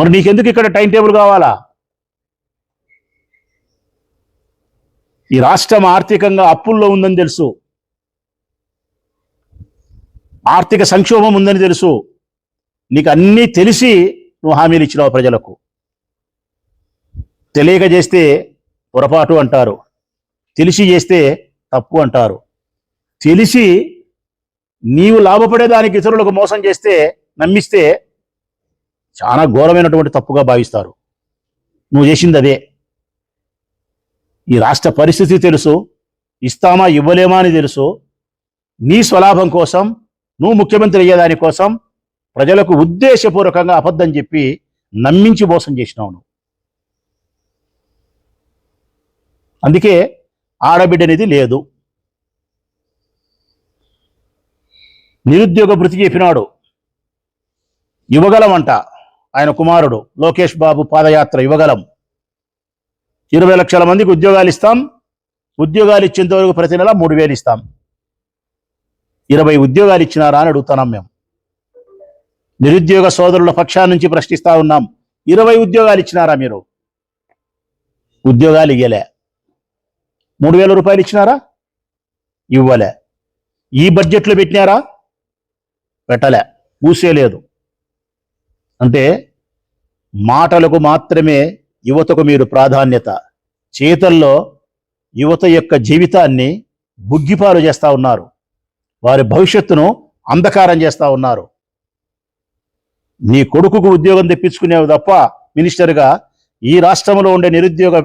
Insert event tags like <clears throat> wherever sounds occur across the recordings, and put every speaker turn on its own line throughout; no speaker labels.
మరి నీకెందుకు ఇక్కడ టైం టేబుల్ కావాలా? ఈ రాష్ట్రం ఆర్థికంగా అప్పుల్లో ఉందని తెలుసు. ఆర్థిక సంక్షోభం ఉందని తెలుసు. నీకు అన్నీ తెలిసి నువ్వు హామీలు ఇచ్చినావు ప్రజలకు. తెలియక చేస్తే పొరపాటు అంటారు. తెలిసి చేస్తే తప్పు అంటారు. తెలిసి నీవు లాభపడేదానికి ఇతరులకు మోసం చేస్తే నమ్మిస్తే చాలా ఘోరమైనటువంటి తప్పుగా భావిస్తారు. నువ్వు చేసింది అదే. ఈ రాష్ట్ర పరిస్థితి తెలుసు ఇస్తామా ఇవ్వలేమా అని తెలుసు. నీ స్వలాభం కోసం నువ్వు ముఖ్యమంత్రి అయ్యేదాని కోసం ప్రజలకు ఉద్దేశపూర్వకంగా అబద్ధం చెప్పి నమ్మించి మోసం చేసినావు నువ్వు. అందుకే ఆడబిడ్డ అనేది లేదు. నిరుద్యోగ భృతి చెప్పినాడు యువగలమంట ఆయన కుమారుడు లోకేష్ బాబు పాదయాత్ర ఇవ్వగలం. ఇరవై లక్షల మందికి ఉద్యోగాలు ఇస్తాం. ఉద్యోగాలు ఇచ్చేంత వరకు ప్రతి నెల మూడు వేలు ఇస్తాం. ఇరవై ఉద్యోగాలు ఇచ్చినారా అని అడుగుతున్నాం మేము. నిరుద్యోగ సోదరుల పక్షా నుంచి ప్రశ్నిస్తా ఉన్నాం. ఇరవై ఉద్యోగాలు ఇచ్చినారా మీరు? ఉద్యోగాలు ఇవ్వలే మూడు వేల రూపాయలు ఇచ్చినారా? ఇవ్వలే. ఈ బడ్జెట్లో పెట్టినారా? పెట్టలే. ఊసేలేదు. అంటే మాటలకు మాత్రమే యువతకు మీరు ప్రాధాన్యత. చేతల్లో యువత యొక్క జీవితాన్ని బుగ్గిపాలు చేస్తూ ఉన్నారు. వారి భవిష్యత్తును అంధకారం చేస్తూ ఉన్నారు. నీ కొడుకుకు ఉద్యోగం తెప్పించుకునేవి తప్ప మినిస్టర్గా ఈ రాష్ట్రంలో ఉండే నిరుద్యోగ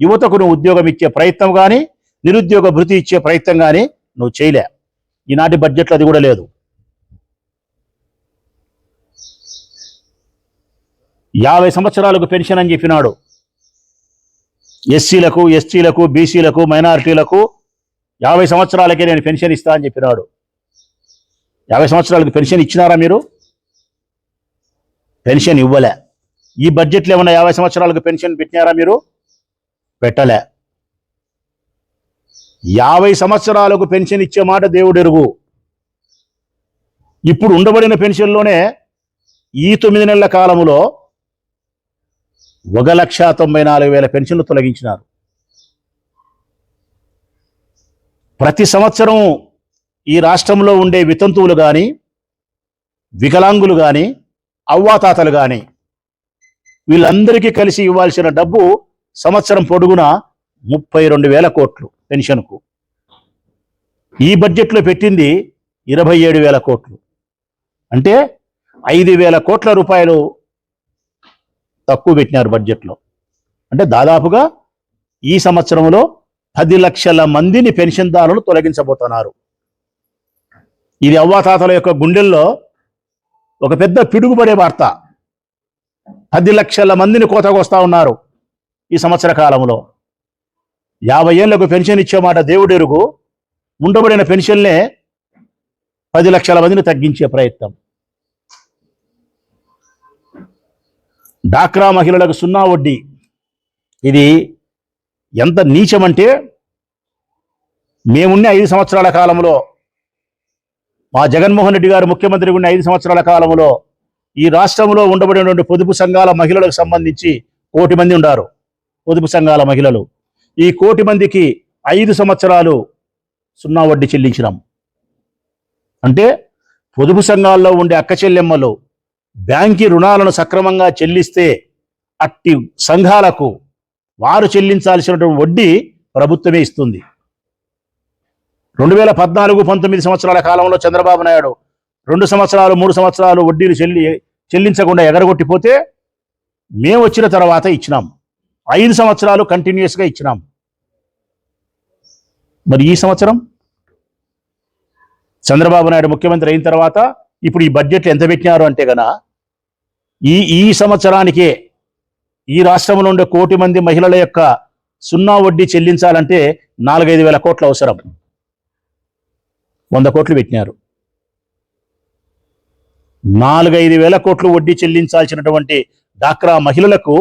యువతకు నువ్వు ఉద్యోగం ఇచ్చే ప్రయత్నం కానీ నిరుద్యోగ భృతి ఇచ్చే ప్రయత్నం కానీ నువ్వు చేయలే. ఈనాటి బడ్జెట్లో అది కూడా లేదు. యాభై సంవత్సరాలకు పెన్షన్ అని చెప్పినాడు. ఎస్సీలకు ఎస్టీలకు బీసీలకు మైనారిటీలకు యాభై సంవత్సరాలకే నేను పెన్షన్ ఇస్తా అని చెప్పినాడు. యాభై సంవత్సరాలకు పెన్షన్ ఇచ్చినారా మీరు? పెన్షన్ ఇవ్వలే. ఈ బడ్జెట్లో ఏమన్నా యాభై సంవత్సరాలకు పెన్షన్ పెట్టినారా మీరు? పెట్టలే. యాభై సంవత్సరాలకు పెన్షన్ ఇచ్చే మాట దేవుడు ఎరుగు. ఇప్పుడు ఉండబడిన పెన్షన్లోనే ఈ తొమ్మిది నెలల కాలంలో ఒక లక్ష తొంభై నాలుగు వేల పెన్షన్లు తొలగించినారు. ప్రతి సంవత్సరం ఈ రాష్ట్రంలో ఉండే వితంతువులు కానీ వికలాంగులు కానీ అవ్వాతాతలు కానీ వీళ్ళందరికీ కలిసి ఇవ్వాల్సిన డబ్బు సంవత్సరం పొడుగున ముప్పై రెండు వేల కోట్లు పెన్షన్కు. ఈ బడ్జెట్లో పెట్టింది ఇరవై ఏడు వేల కోట్లు. అంటే ఐదు వేల కోట్ల రూపాయలు తక్కువ పెట్టినారు బడ్జెట్లో అంటే దాదాపుగా ఈ సంవత్సరంలో పది లక్షల మందిని పెన్షన్దారులు తొలగించబోతున్నారు. ఇది అవ్వాతాతల యొక్క గుండెల్లో ఒక పెద్ద పిడుగుపడే వార్త. పది లక్షల మందిని కోతకొస్తా ఉన్నారు ఈ సంవత్సర కాలంలో. యాభై ఏళ్ళకు పెన్షన్ ఇచ్చే మాట దేవుడెరుగు ఉండబడిన పెన్షన్లే పది లక్షల మందిని తగ్గించే ప్రయత్నం. డాక్రా మహిళలకు సున్నా వడ్డీ. ఇది ఎంత నీచమంటే మేమున్న ఐదు సంవత్సరాల కాలంలో మా జగన్మోహన్ రెడ్డి గారు ముఖ్యమంత్రి ఉన్న ఐదు సంవత్సరాల కాలంలో ఈ రాష్ట్రంలో ఉండబడినటువంటి పొదుపు సంఘాల మహిళలకు సంబంధించి కోటి మంది ఉన్నారు పొదుపు సంఘాల మహిళలు. ఈ కోటి మందికి ఐదు సంవత్సరాలు సున్నా వడ్డీ చెల్లించినాం. అంటే పొదుపు సంఘాల్లో ఉండే అక్క చెల్లెమ్మలు బ్యాంకి రుణాలను సక్రమంగా చెల్లిస్తే అట్టి సంఘాలకు వారు చెల్లించాల్సినటువంటి వడ్డీ ప్రభుత్వమే ఇస్తుంది. రెండు వేల పద్నాలుగు పంతొమ్మిది సంవత్సరాల కాలంలో చంద్రబాబు నాయుడు రెండు సంవత్సరాలు మూడు సంవత్సరాలు వడ్డీలు చెల్లి చెల్లించకుండా ఎగరగొట్టిపోతే మేము వచ్చిన తర్వాత ఇచ్చినాం. ఐదు సంవత్సరాలు కంటిన్యూస్గా ఇచ్చినాం. మరి ఈ సంవత్సరం? చంద్రబాబు నాయుడు ముఖ్యమంత్రి అయిన తర్వాత ఇప్పుడు ఈ బడ్జెట్లు ఎంత పెట్టినారు అంటే గన ఈ ఈ సంవత్సరానికే ఈ రాష్ట్రంలో ఉండే కోటి మంది మహిళల యొక్క సున్నా వడ్డీ చెల్లించాలంటే నాలుగైదు వేల కోట్లు అవసరం. వంద కోట్లు పెట్టినారు. నాలుగైదు వేల కోట్లు వడ్డీ చెల్లించాల్సినటువంటి డాక్రా మహిళలకు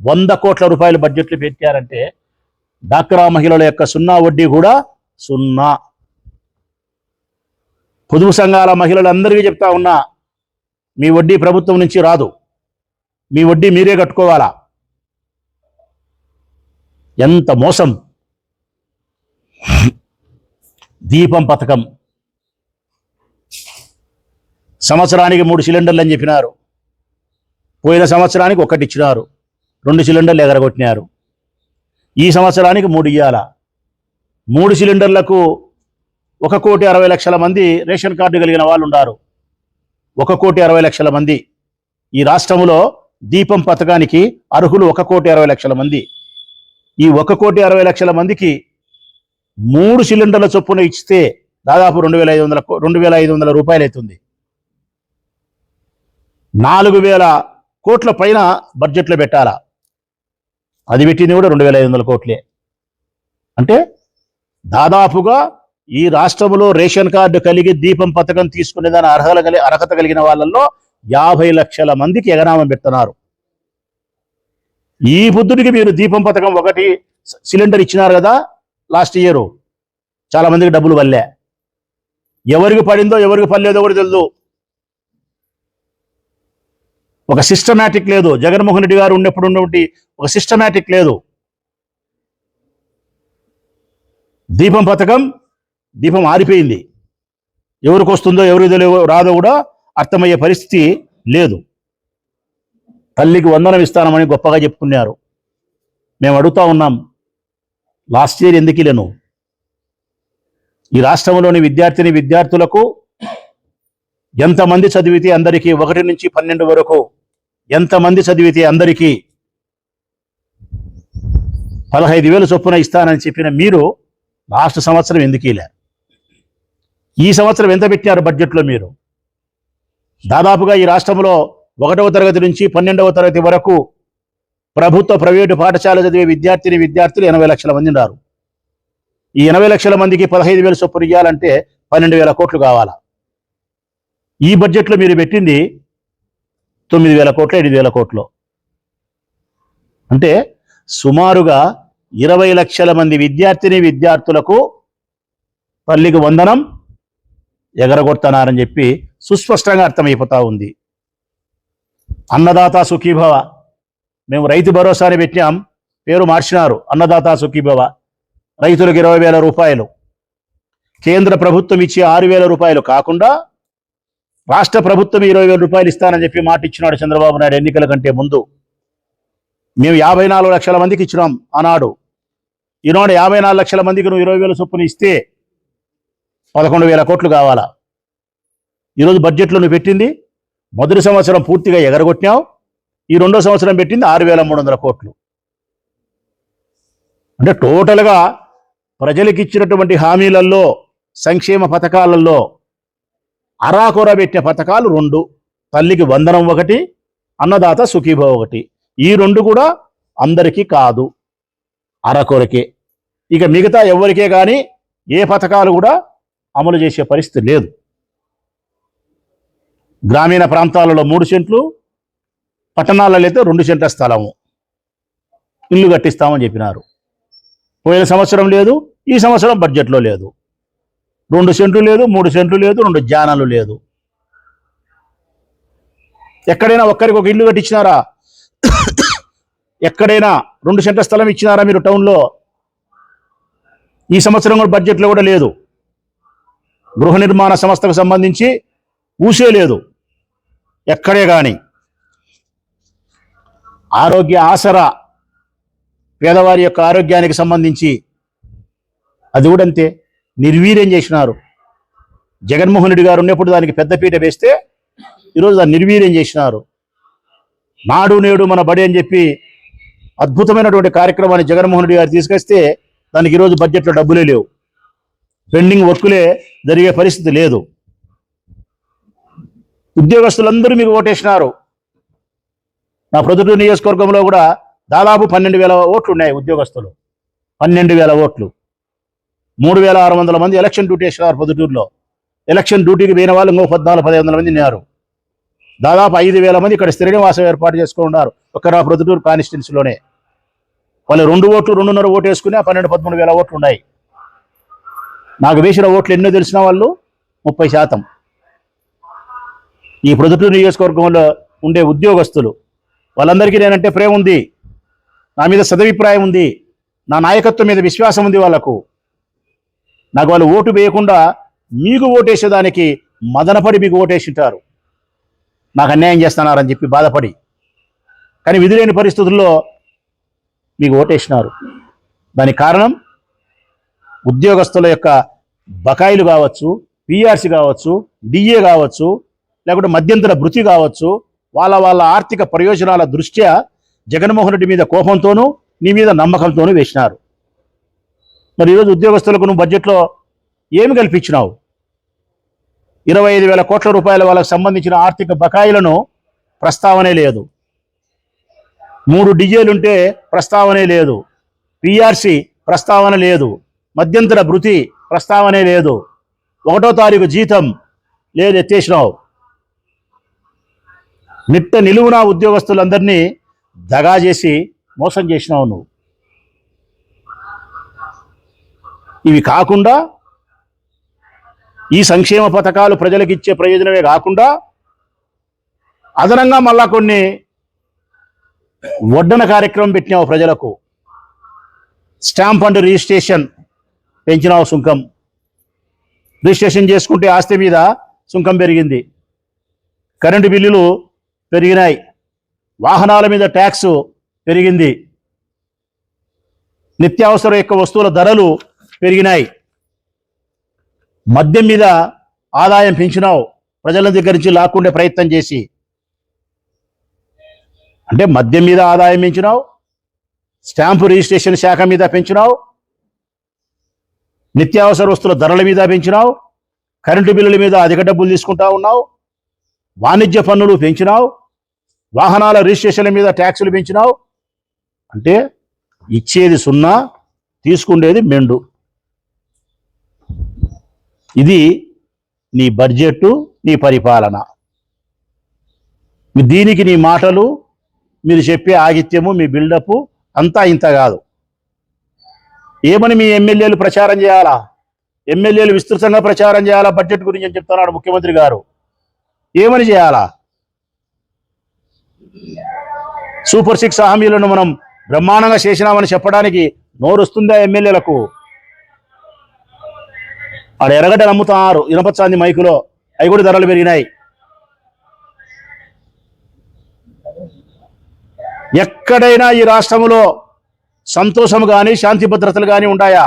వంద కోట్ల రూపాయల బడ్జెట్లు పెట్టారంటే డాక్రా మహిళల యొక్క సున్నా వడ్డీ కూడా సున్నా. పొదుపు సంఘాల మహిళలందరికీ చెప్తా ఉన్నా మీ వడ్డీ ప్రభుత్వం నుంచి రాదు. మీ వడ్డీ మీరే కట్టుకోవాలా? ఎంత మోసం? దీపం పథకం. సంవత్సరానికి మూడు సిలిండర్లు అని చెప్పినారు. పోయిన సంవత్సరానికి ఒకటి ఇచ్చినారు. రెండు సిలిండర్లు ఎగరగొట్టినారు. ఈ సంవత్సరానికి మూడు ఇయ్యాల. మూడు సిలిండర్లకు ఒక కోటి అరవై లక్షల మంది రేషన్ కార్డు కలిగిన వాళ్ళు ఉన్నారు. ఒక కోటి అరవై లక్షల మంది. ఈ రాష్ట్రంలో దీపం పథకానికి అర్హులు ఒక కోటి అరవై లక్షల మంది. ఈ ఒక కోటి అరవై లక్షల మందికి మూడు సిలిండర్ల చొప్పున ఇస్తే దాదాపు రెండు వేల ఐదు వందల రెండు వేల ఐదు వందల రూపాయలు అవుతుంది. నాలుగు వేల కోట్ల పైన బడ్జెట్లో పెట్టాలా? అది పెట్టింది కూడా రెండు వేల ఐదు వందల కోట్లే. అంటే దాదాపుగా ఈ రాష్ట్రంలో రేషన్ కార్డు కలిగి దీపం పథకం తీసుకునేదాని అర్హత కలిగి అర్హత కలిగిన వాళ్ళల్లో యాభై లక్షల మందికి ఎగనామం పెడుతున్నారు. ఈ బుద్ధుడికి మీరు దీపం పథకం ఒకటి సిలిండర్ ఇచ్చినారు కదా లాస్ట్ ఇయర్. చాలా మందికి డబ్బులు వల్లే ఎవరికి పడిందో ఎవరికి పడలేదో కూడా తెలియదు ఒక సిస్టమాటిక్ లేదు. జగన్మోహన్ రెడ్డి గారు ఉన్నప్పుడు ఉన్నటువంటి ఒక సిస్టమాటిక్ లేదు. దీపం పథకం దీపం ఆరిపోయింది. ఎవరికి వస్తుందో ఎవరికి తెలియ రాదో కూడా అర్థమయ్యే పరిస్థితి లేదు. తల్లికి వందనం ఇస్తానమని గొప్పగా చెప్పుకున్నారు. మేము అడుగుతా ఉన్నాం లాస్ట్ ఇయర్ ఎందుకు లేను ఈ రాష్ట్రంలోని విద్యార్థిని విద్యార్థులకు ఎంతమంది చదివితే అందరికీ ఒకటి నుంచి పన్నెండు వరకు ఎంతమంది చదివితే అందరికీ పదహైదు వేలు చొప్పున ఇస్తానని చెప్పిన మీరు లాస్ట్ సంవత్సరం ఎందుకు ఈ సంవత్సరం ఎంత పెట్టారు బడ్జెట్లో మీరు? దాదాపుగా ఈ రాష్ట్రంలో ఒకటవ తరగతి నుంచి పన్నెండవ తరగతి వరకు ప్రభుత్వ ప్రైవేటు పాఠశాల చదివే విద్యార్థిని విద్యార్థులు ఎనభై లక్షల మంది ఉన్నారు. ఈ ఎనభై లక్షల మందికి పదహైదు వేలు చొప్పున ఇవ్వాలంటే పన్నెండు వేల కోట్లు కావాలా? ఈ బడ్జెట్లో మీరు పెట్టింది తొమ్మిది వేల కోట్లు ఎనిమిది వేల కోట్లు. అంటే సుమారుగా ఇరవై లక్షల మంది విద్యార్థిని విద్యార్థులకు తల్లికి వందనం ఎగరగొడుతున్నారని చెప్పి సుస్పష్టంగా అర్థమైపోతా ఉంది. అన్నదాత సుఖీభవ. మేము రైతు భరోసాని పెట్టాం పేరు మార్చినారు. అన్నదాత సుఖీభవ. రైతులకు ఇరవై వేల రూపాయలు. కేంద్ర ప్రభుత్వం ఇచ్చే ఆరు వేల రూపాయలు కాకుండా రాష్ట్ర ప్రభుత్వం ఇరవై వేల రూపాయలు ఇస్తానని చెప్పి మాట ఇచ్చినాడు చంద్రబాబు నాయుడు ఎన్నికల కంటే ముందు. మేము యాభై నాలుగు లక్షల మందికి ఇచ్చినాం ఆనాడు. ఈనాడు యాభై నాలుగు లక్షల మందికి నువ్వు ఇరవై వేల చొప్పున ఇస్తే పదకొండు వేల కోట్లు కావాలా? ఈరోజు బడ్జెట్లో నువ్వు పెట్టింది. మొదటి సంవత్సరం పూర్తిగా ఎగరగొట్టినావు. ఈ రెండో సంవత్సరం పెట్టింది ఆరు వేల మూడు వందల కోట్లు. అంటే టోటల్గా ప్రజలకు ఇచ్చినటువంటి హామీలలో సంక్షేమ పథకాలలో అరాకొర పెట్టిన పథకాలు రెండు. తల్లికి వందనం ఒకటి అన్నదాత సుఖీభవ ఒకటి. ఈ రెండు కూడా అందరికీ కాదు. అరకొరకే. ఇక మిగతా ఎవరికే కానీ ఏ పథకాలు కూడా అమలు చేసే పరిస్థితి లేదు. గ్రామీణ ప్రాంతాలలో మూడు సెంట్లు పట్టణాలలో అయితే రెండు సెంట్ల స్థలము. ఇల్లు కట్టిస్తామని చెప్పినారు. పోయిన సంవత్సరం లేదు ఈ సంవత్సరం బడ్జెట్లో లేదు. రెండు సెంట్లు లేదు మూడు సెంట్లు లేదు రెండు జానాలు లేదు. ఎక్కడైనా ఒక్కరికి ఒక ఇల్లు కట్టించినారా? ఎక్కడైనా రెండు సెంట్ల స్థలం ఇచ్చినారా మీరు టౌన్లో? ఈ సంవత్సరం కూడా బడ్జెట్లో కూడా లేదు. గృహ నిర్మాణ సంస్థకు సంబంధించి ఊసే లేదు. ఎక్కడే కానీ ఆరోగ్య ఆసరా పేదవారి యొక్క ఆరోగ్యానికి సంబంధించి అది కూడా అంతే. నిర్వీర్యం చేసినారు. జగన్మోహన్ రెడ్డి గారు ఉన్నప్పుడు దానికి పెద్దపీట వేస్తే ఈరోజు దాన్ని నిర్వీర్యం చేసినారు. నాడు నేడు మన బడి అని చెప్పి అద్భుతమైనటువంటి కార్యక్రమాన్ని జగన్మోహన్ రెడ్డి గారు తీసుకొస్తే దానికి ఈరోజు బడ్జెట్లో డబ్బులే లేవు. పెండింగ్ వర్కులే జరిగే పరిస్థితి లేదు. ఉద్యోగస్తులందరూ మీకు ఓటేసినారు. నా ప్రొద్దుటూరు నియోజకవర్గంలో కూడా దాదాపు పన్నెండు వేల ఓట్లు ఉన్నాయి ఉద్యోగస్తులు. పన్నెండు వేల ఓట్లు. మూడు వేల ఆరు వందల మంది ఎలక్షన్ డ్యూటీ వేసినారు పొద్దుటూరులో ఎలక్షన్ డ్యూటీకి పోయిన వాళ్ళు ఇంకో పద్నాలుగు పదిహేను వందల మంది ఉన్నారు. దాదాపు ఐదు వేల మంది ఇక్కడ స్థిర ఏర్పాటు చేసుకుని ఉన్నారు. ఒక నా ప్రొద్దుటూరు కాన్స్టిట్యున్సీలోనే. వాళ్ళు రెండు ఓట్లు రెండున్నర ఓటు వేసుకుని పన్నెండు పదమూడు వేల ఓట్లు ఉన్నాయి. నాకు వేసిన ఓట్లు ఎన్నో తెలిసిన వాళ్ళు? ముప్పై శాతం. ఈ ప్రొద్దుటూరు నియోజకవర్గంలో ఉండే ఉద్యోగస్తులు వాళ్ళందరికీ నేనంటే ప్రేమ ఉంది. నా మీద సదభిప్రాయం ఉంది. నా నాయకత్వం మీద విశ్వాసం ఉంది వాళ్ళకు. నాకు వాళ్ళు ఓటు వేయకుండా మీకు ఓటేసేదానికి మదనపడి మీకు ఓటేసింటారు. నాకు అన్యాయం చేస్తున్నారని చెప్పి బాధపడి కానీ విధులేని పరిస్థితుల్లో మీకు ఓటేసినారు. దానికి కారణం ఉద్యోగస్తుల యొక్క బకాయిలు కావచ్చు పిఆర్సి కావచ్చు డిఏ కావచ్చు లేకుంటే మధ్యంతర భృతి కావచ్చు. వాళ్ళ వాళ్ళ ఆర్థిక ప్రయోజనాల దృష్ట్యా జగన్మోహన్ రెడ్డి మీద కోపంతోనూ నీ మీద నమ్మకంతోనూ వేసినారు. మరి ఈరోజు ఉద్యోగస్తులకు నువ్వు బడ్జెట్లో ఏమి కల్పించినావు? ఇరవై ఐదు వేల కోట్ల రూపాయల వాళ్ళకు సంబంధించిన ఆర్థిక బకాయిలను ప్రస్తావనే లేదు. మూడు డిజేలుంటే ప్రస్తావనే లేదు. పిఆర్సి ప్రస్తావన లేదు. మధ్యంతర భృతి ప్రస్తావనే లేదు. ఒకటో తారీఖు జీతం లేదు ఎత్తేసినావు. నిట్ట నిలువున ఉద్యోగస్తులందరినీ దగా చేసి మోసం చేసినావు నువ్వు. ఇవి కాకుండా ఈ సంక్షేమ పథకాలు ప్రజలకు ఇచ్చే ప్రయోజనమే కాకుండా అదనంగా మళ్ళా కొన్ని వడ్డన కార్యక్రమం పెట్టినావు ప్రజలకు. స్టాంప్ అండ్ రిజిస్ట్రేషన్ పెంచినావు సుంకం. రిజిస్ట్రేషన్ చేసుకుంటే ఆస్తి మీద సుంకం పెరిగింది. కరెంటు బిల్లులు పెరిగినాయి. వాహనాల మీద ట్యాక్స్ పెరిగింది. నిత్యావసర యొక్క వస్తువుల ధరలు పెరిగినాయి. మద్యం మీద ఆదాయం పెంచినావు. ప్రజల దగ్గర నుంచి లాక్కుండే ప్రయత్నం చేసి. అంటే మద్యం మీద ఆదాయం పెంచినావు. స్టాంపు రిజిస్ట్రేషన్ శాఖ మీద పెంచినావు. నిత్యావసర వస్తువుల ధరల మీద పెంచినావు. కరెంటు బిల్లుల మీద అధిక డబ్బులు తీసుకుంటా ఉన్నావు. వాణిజ్య పన్నులు పెంచినావు. వాహనాల రిజిస్ట్రేషన్ల మీద ట్యాక్సులు పెంచినావు? అంటే ఇచ్చేది సున్నా తీసుకుండేది మెండు. ఇది నీ బడ్జెట్ నీ పరిపాలన. దీనికి నీ మాటలు మీరు చెప్పే ఆగిత్యము మీ బిల్డప్ అంతా ఇంత కాదు. ఏమని మీ ఎమ్మెల్యేలు ప్రచారం చేయాలా? ఎమ్మెల్యేలు విస్తృతంగా ప్రచారం చేయాలా? బడ్జెట్ గురించి అని చెప్తున్నాడు ముఖ్యమంత్రి గారు. ఏమని చేయాలా? సూపర్ సిక్స్ హామీలను మనం బ్రహ్మాండంగా చేసినామని చెప్పడానికి నోరుస్తుందా ఎమ్మెల్యేలకు? ఆడ ఎరగడ్డ నమ్ముతున్నారు ఇనపచ్చాంది మైకులో అవి కూడా ధరలు పెరిగినాయి. ఎక్కడైనా ఈ రాష్ట్రంలో సంతోషం కానీ శాంతి భద్రతలు కానీ ఉంటాయా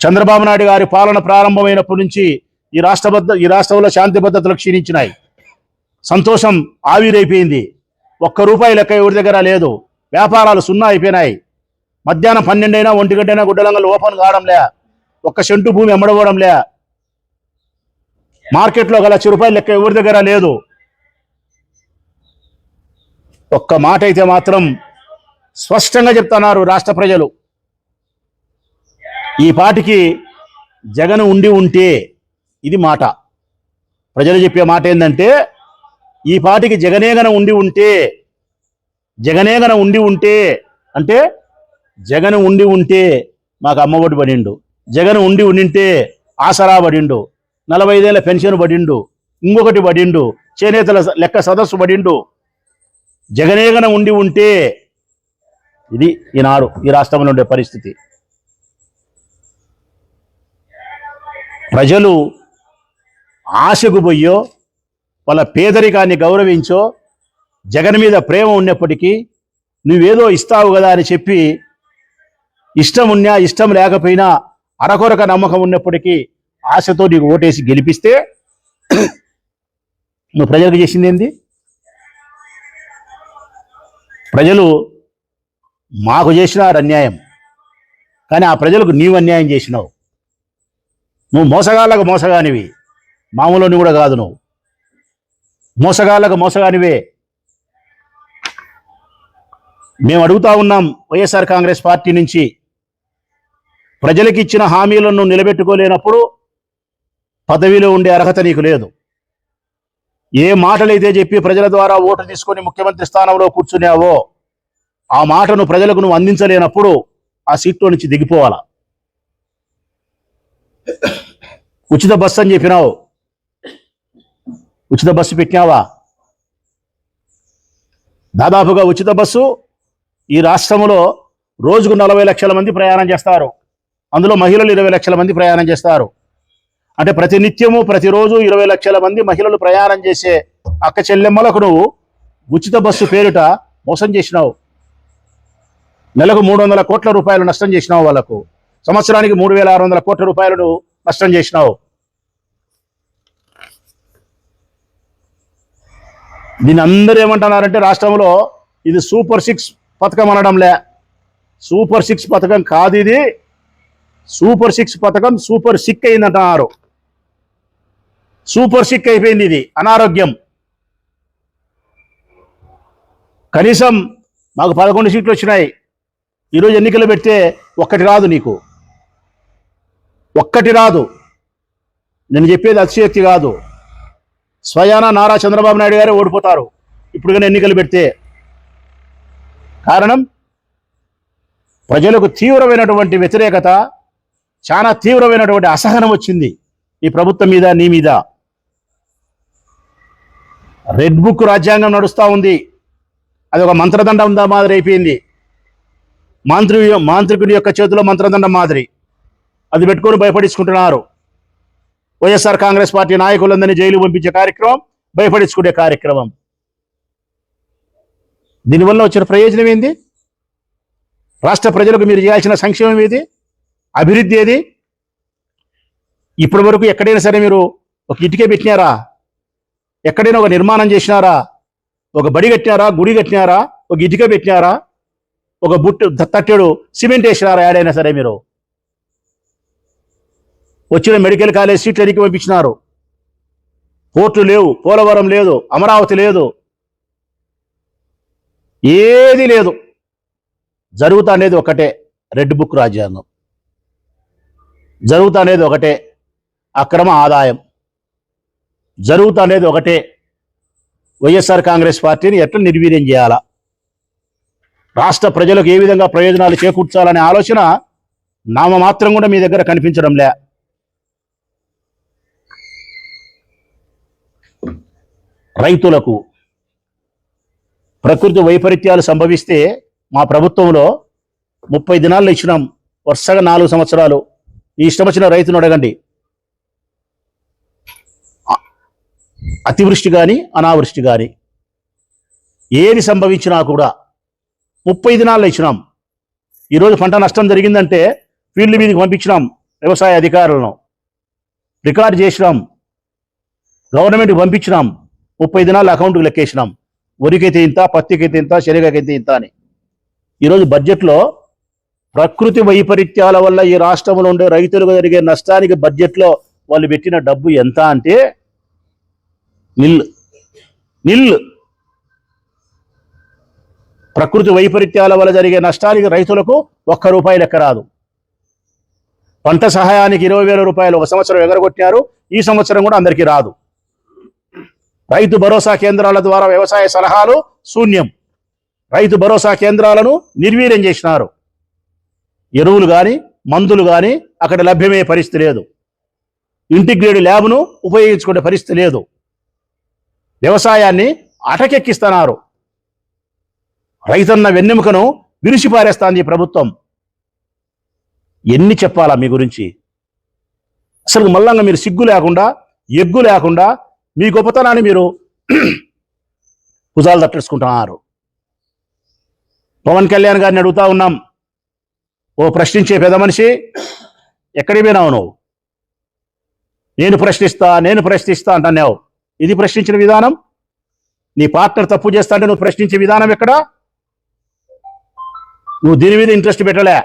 చంద్రబాబు నాయుడు గారి పాలన ప్రారంభమైనప్పటి నుంచి ఈ రాష్ట్ర ఈ రాష్ట్రంలో శాంతి భద్రతలు క్షీణించినాయి. సంతోషం ఆవిరైపోయింది. ఒక్క రూపాయి లెక్క ఎవరి దగ్గర లేదు. వ్యాపారాలు సున్నా అయిపోయినాయి. మధ్యాహ్నం పన్నెండైనా ఒంటి గంటైనా గుడ్డలంగలు ఓపెన్ కావడంలే. ఒక్క సెంటు భూమి అమ్మడపోవడంలే మార్కెట్లో గల లక్ష రూపాయలు లెక్క ఎవరి దగ్గర లేదు. ఒక్క మాట అయితే మాత్రం స్పష్టంగా చెప్తున్నారు రాష్ట్ర ప్రజలు. ఈ పాటికి జగన్ ఉండి ఉంటే ఇది మాట. ప్రజలు చెప్పే మాట ఏంటంటే ఈ పాటికి జగనేగన ఉండి ఉంటే జగనేగన ఉండి ఉంటే అంటే జగన్ ఉండి ఉంటే మాకు అమ్మఒడి పడిండు. జగన్ ఉండి ఉండింటే ఆసరా పడిండు. నలభై ఐదేళ్ళ పెన్షన్ పడిండు. ఇంకొకటి పడిండు. చేనేతల లెక్క సదస్సు పడిండు. జగనేగన ఉండి ఉంటే ఇది ఈనాడు ఈ రాష్ట్రంలో ఉండే పరిస్థితి. ప్రజలు ఆశకు పోయో వాళ్ళ పేదరికాన్ని గౌరవించో జగన్ మీద ప్రేమ ఉన్నప్పటికీ నువ్వేదో ఇస్తావు కదా అని చెప్పి ఇష్టం ఉన్నా ఇష్టం లేకపోయినా అరకొరక నమ్మకం ఉన్నప్పటికీ ఆశతో నీకు ఓటేసి గెలిపిస్తే నువ్వు ప్రజలకు చేసింది ఏంది? ప్రజలు మాకు చేసినారు అన్యాయం. కానీ ఆ ప్రజలకు నీవు అన్యాయం చేసినావు. నువ్వు మోసగాళ్ళకు మోసగానివి. మామూలు కూడా కాదు నువ్వు. మోసగాళ్ళకు మోసగానివే. మేము అడుగుతా ఉన్నాం వైఎస్ఆర్ కాంగ్రెస్ పార్టీ నుంచి ప్రజలకు ఇచ్చిన హామీలను నిలబెట్టుకోలేనప్పుడు పదవిలో ఉండే అర్హత నీకు లేదు. ఏ మాటలైతే చెప్పి ప్రజల ద్వారా ఓటు తీసుకొని ముఖ్యమంత్రి స్థానంలో కూర్చున్నావో ఆ మాటను ప్రజలకు నువ్వు అందించలేనప్పుడు ఆ సీట్లో నుంచి దిగిపోవాలా. ఉచిత బస్సు అని చెప్పినావు. ఉచిత బస్సు పెట్టినావా? దాదాపుగా ఉచిత బస్సు ఈ రాష్ట్రంలో రోజుకు నలభై లక్షల మంది ప్రయాణం చేస్తారు. అందులో మహిళలు ఇరవై లక్షల మంది ప్రయాణం చేస్తారు. అంటే ప్రతి నిత్యము ప్రతిరోజు ఇరవై లక్షల మంది మహిళలు ప్రయాణం చేసే అక్క చెల్లెమ్మలకు నువ్వు ఉచిత బస్సు పేరిట మోసం చేసినావు. నెలకు మూడు వందల కోట్ల రూపాయలు నష్టం చేసినావు వాళ్ళకు. సంవత్సరానికి మూడు వేల ఆరు వందల కోట్ల రూపాయలు నష్టం చేసినావు. దీని అందరూ ఏమంటున్నారంటే రాష్ట్రంలో ఇది సూపర్ సిక్స్ పథకం అనడంలే. సూపర్ సిక్స్ పథకం కాదు ఇది. సూపర్ సిక్స్ పథకం సూపర్ సిక్ అయిందంటున్నారు. సూపర్ సిక్ అయిపోయింది ఇది అనారోగ్యం. కనీసం మాకు పదకొండు సీట్లు వచ్చినాయి. ఈరోజు ఎన్నికలు పెడితే ఒక్కటి రాదు నీకు. ఒక్కటి రాదు. నేను చెప్పేది అతిశక్తి కాదు. స్వయాన నారా చంద్రబాబు నాయుడు గారే ఓడిపోతారు. ఇప్పుడు కానీ ఎన్నికలు పెడితే. కారణం? ప్రజలకు తీవ్రమైనటువంటి వ్యతిరేకత చాలా తీవ్రమైనటువంటి అసహనం వచ్చింది ఈ ప్రభుత్వం మీద నీ మీద. రెడ్ బుక్ రాజ్యాంగం నడుస్తూ ఉంది. అది ఒక మంత్రదండం దా మాదిరి అయిపోయింది. మాంత్రి మాంత్రికుడి యొక్క చేతిలో మంత్రదండం మాదిరి. అది పెట్టుకొని భయపడించుకుంటున్నారు. వైఎస్ఆర్ కాంగ్రెస్ పార్టీ నాయకులందరినీ జైలు పంపించే కార్యక్రమం భయపడించుకునే కార్యక్రమం. దీనివల్ల వచ్చిన ప్రయోజనం ఏంది? రాష్ట్ర ప్రజలకు మీరు చేయాల్సిన సంక్షేమం ఏది? అభివృద్ధి ఏది? ఇప్పటి వరకు ఎక్కడైనా సరే మీరు ఒక ఇటుకే పెట్టినారా? ఎక్కడైనా ఒక నిర్మాణం చేసినారా? ఒక బడి కట్టినారా? గుడి కట్టినారా? ఒక ఇటుక పెట్టినారా? ఒక బుట్టు తట్టెడు సిమెంట్ వేసినారా? ఏడైనా సరే మీరు. వచ్చిన మెడికల్ కాలేజ్ సీట్లు ఎనికి పంపించినారు. పోర్టు లేవు పోలవరం లేదు అమరావతి లేదు. ఏది లేదు. జరుగుతా అనేది ఒకటే రెడ్ బుక్ రాజ్యాంగం. జరుగుతా అనేది ఒకటే అక్రమ ఆదాయం. జరుగుతా అనేది ఒకటే వైఎస్ఆర్ కాంగ్రెస్ పార్టీని ఎట్లా నిర్వీర్యం చేయాలా? రాష్ట్ర ప్రజలకు ఏ విధంగా ప్రయోజనాలు చేకూర్చాలనే ఆలోచన నామమాత్రం కూడా మీ దగ్గర కనిపించడం లే. రైతులకు ప్రకృతి వైపరీత్యాలు సంభవిస్తే మా ప్రభుత్వంలో ముప్పై దినాల్లో ఇచ్చినాం. వరుసగా నాలుగు సంవత్సరాలు. ఈ ఇష్టం వచ్చిన రైతును అడగండి. అతివృష్టి కానీ అనావృష్టి కానీ ఏది సంభవించినా కూడా ముప్పై దినాల్లో ఇచ్చినాం. ఈరోజు పంట నష్టం జరిగిందంటే ఫీల్డ్ మీదకి పంపించినాం వ్యవసాయ అధికారులను. రికార్డ్ చేసినాం. గవర్నమెంట్కి పంపించినాం. ముప్పై దినాలు అకౌంట్కి లెక్కేసినాం. వరికైతే ఇంత పత్తికైతే ఇంత శనగకైతే ఇంత అని. ఈరోజు బడ్జెట్లో ప్రకృతి వైపరీత్యాల వల్ల ఈ రాష్ట్రంలో ఉండే రైతులకు జరిగే నష్టానికి బడ్జెట్లో వాళ్ళు పెట్టిన డబ్బు ఎంత అంటే నిల్ నిల్. ప్రకృతి వైపరీత్యాల వల్ల జరిగే నష్టానికి రైతులకు ఒక్క రూపాయి లెక్క రాదు. పంట సహాయానికి ఇరవై వేల రూపాయలు ఒక సంవత్సరం ఎగరగొట్టారు. ఈ సంవత్సరం కూడా అందరికీ రాదు. రైతు భరోసా కేంద్రాల ద్వారా వ్యవసాయ సలహాలు శూన్యం. రైతు భరోసా కేంద్రాలను నిర్వీర్యం చేసినారు. ఎరువులు కానీ మందులు కానీ అక్కడ లభ్యమయ్యే పరిస్థితి లేదు. ఇంటిగ్రేటెడ్ ల్యాబ్ను ఉపయోగించుకునే పరిస్థితి లేదు. వ్యవసాయాన్ని అటకెక్కిస్తున్నారు. రైతన్న వెన్నెముకను విరిసిపారేస్తాంది ప్రభుత్వం. ఎన్ని చెప్పాలా మీ గురించి? అసలు మల్లంగా మీరు సిగ్గు లేకుండా ఎగ్గు లేకుండా మీ గొప్పతనాన్ని మీరు <clears throat> భుజాలు తట్టేసుకుంటున్నారు. పవన్ కళ్యాణ్ గారిని అడుగుతా ఉన్నాం. ఓ ప్రశ్నించే పెద్ద మనిషి ఎక్కడికి పోయినావు నువ్వు? నేను ప్రశ్నిస్తా నేను ప్రశ్నిస్తా అంటున్నావు. ఇది ప్రశ్నించిన విధానం? నీ పార్ట్నర్ తప్పు చేస్తా అంటే నువ్వు ప్రశ్నించే విధానం ఎక్కడ? నువ్వు దీని మీద ఇంట్రెస్ట్ పెట్టలే.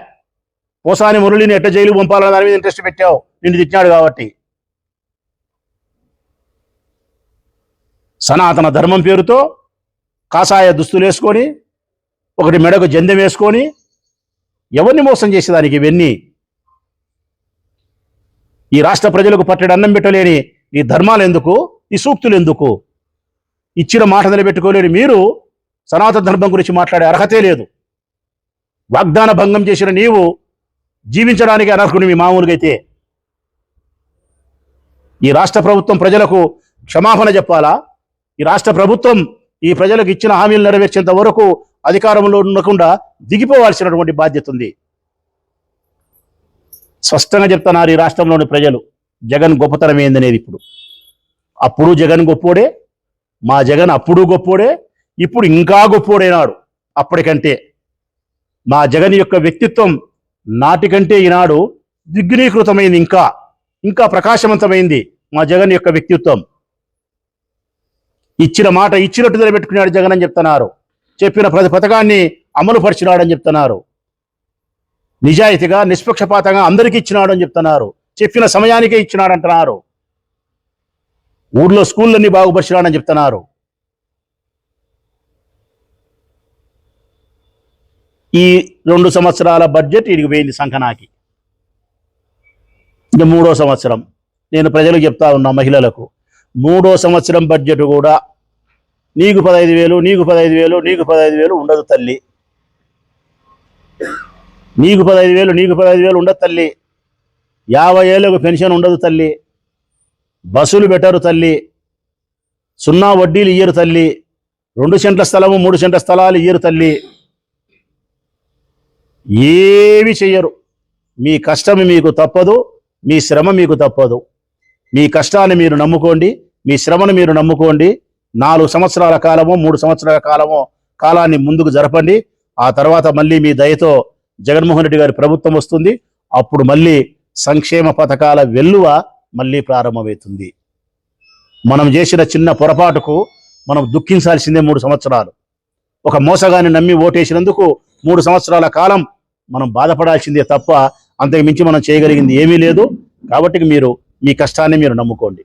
పోసాని మురళిని ఎట్ట జైలు పంపాలన్న దాని మీద ఇంట్రెస్ట్ పెట్టావు. నిన్ను తిట్టినాడు కాబట్టి. సనాతన ధర్మం పేరుతో కాషాయ దుస్తులు వేసుకొని ఒకటి మెడకు జందెం వేసుకొని ఎవరిని మోసం చేసేదానికి ఇవన్నీ? ఈ రాష్ట్ర ప్రజలకు పట్టడి అన్నం పెట్టలేని ఈ ధర్మాలు ఎందుకు ఈ సూక్తులు ఎందుకు ఇచ్చిన మాట నిలబెట్టుకోలేని మీరు సనాతన ధర్మం గురించి మాట్లాడే అర్హతే లేదు. వాగ్దాన భంగం చేసిన నీవు జీవించడానికి అనర్హుడు మీ మామూలుగా అయితే ఈ రాష్ట్ర ప్రభుత్వం ప్రజలకు క్షమాపణ చెప్పాలా? ఈ రాష్ట్ర ప్రభుత్వం ఈ ప్రజలకు ఇచ్చిన హామీలు నెరవేర్చేంత వరకు అధికారంలో ఉండకుండా దిగిపోవాల్సినటువంటి బాధ్యత ఉంది. స్పష్టంగా చెప్తున్నారు ఈ రాష్ట్రంలోని ప్రజలు జగన్ గొప్పతనం ఏందనేది ఇప్పుడు. అప్పుడు జగన్ గొప్పోడే మా జగన్ అప్పుడు గొప్పోడే ఇప్పుడు ఇంకా గొప్పోడైనాడు అప్పటికంటే. మా జగన్ యొక్క వ్యక్తిత్వం నాటికంటే ఈనాడు దిగ్నీకృతమైంది ఇంకా ఇంకా ప్రకాశవంతమైంది మా జగన్ యొక్క వ్యక్తిత్వం. ఇచ్చిన మాట ఇచ్చినట్టు నిలబెట్టుకున్నాడు జగన్ అని చెప్తున్నారు. చెప్పిన ప్రతి పథకాన్ని అమలు పరిచినాడని చెప్తున్నారు. నిజాయితీగా నిష్పక్షపాతంగా అందరికీ ఇచ్చినాడు అని చెప్తున్నారు. చెప్పిన సమయానికే ఇచ్చినాడు అంటున్నారు. ఊర్లో స్కూళ్ళన్నీ బాగుపరిచినాడని చెప్తున్నారు. ఈ రెండు సంవత్సరాల బడ్జెట్ ఇడికి పోయింది సంకనాకి ఇక మూడో సంవత్సరం. నేను ప్రజలకు చెప్తా ఉన్నా మహిళలకు. మూడో సంవత్సరం బడ్జెట్ కూడా నీకు పదహైదు వేలు నీకు పదహైదు వేలు నీకు పదహైదు వేలు ఉండదు తల్లి. నీకు పదహైదు వేలు నీకు పదహైదు వేలు ఉండదు తల్లి. యాభై ఏళ్ళకు పెన్షన్ ఉండదు తల్లి. బస్సులు పెట్టరు తల్లి. సున్నా వడ్డీలు ఇయ్యరు తల్లి. రెండు సెంట్ల స్థలము మూడు సెంట్ల స్థలాలు ఇయ్యరు తల్లి. ఏవి చెయ్యరు. మీ కష్టం మీకు తప్పదు మీ శ్రమ మీకు తప్పదు. మీ కష్టాన్ని మీరు నమ్ముకోండి మీ శ్రమను మీరు నమ్ముకోండి. నాలుగు సంవత్సరాల కాలము మూడు సంవత్సరాల కాలమో కాలాన్ని ముందుకు జరపండి. ఆ తర్వాత మళ్ళీ మీ దయతో జగన్మోహన్ రెడ్డి గారి ప్రభుత్వం వస్తుంది. అప్పుడు మళ్ళీ సంక్షేమ పథకాల వెల్లువ మళ్ళీ ప్రారంభమవుతుంది. మనం చేసిన చిన్న పొరపాటుకు మనం దుఃఖించాల్సిందే మూడు సంవత్సరాలు. ఒక మోసగాన్ని నమ్మి ఓటేసినందుకు మూడు సంవత్సరాల కాలం మనం బాధపడాల్సిందే తప్ప అంతకు మించి మనం చేయగలిగింది ఏమీ లేదు. కాబట్టి మీరు మీ కష్టాన్ని మీరు నమ్ముకోండి.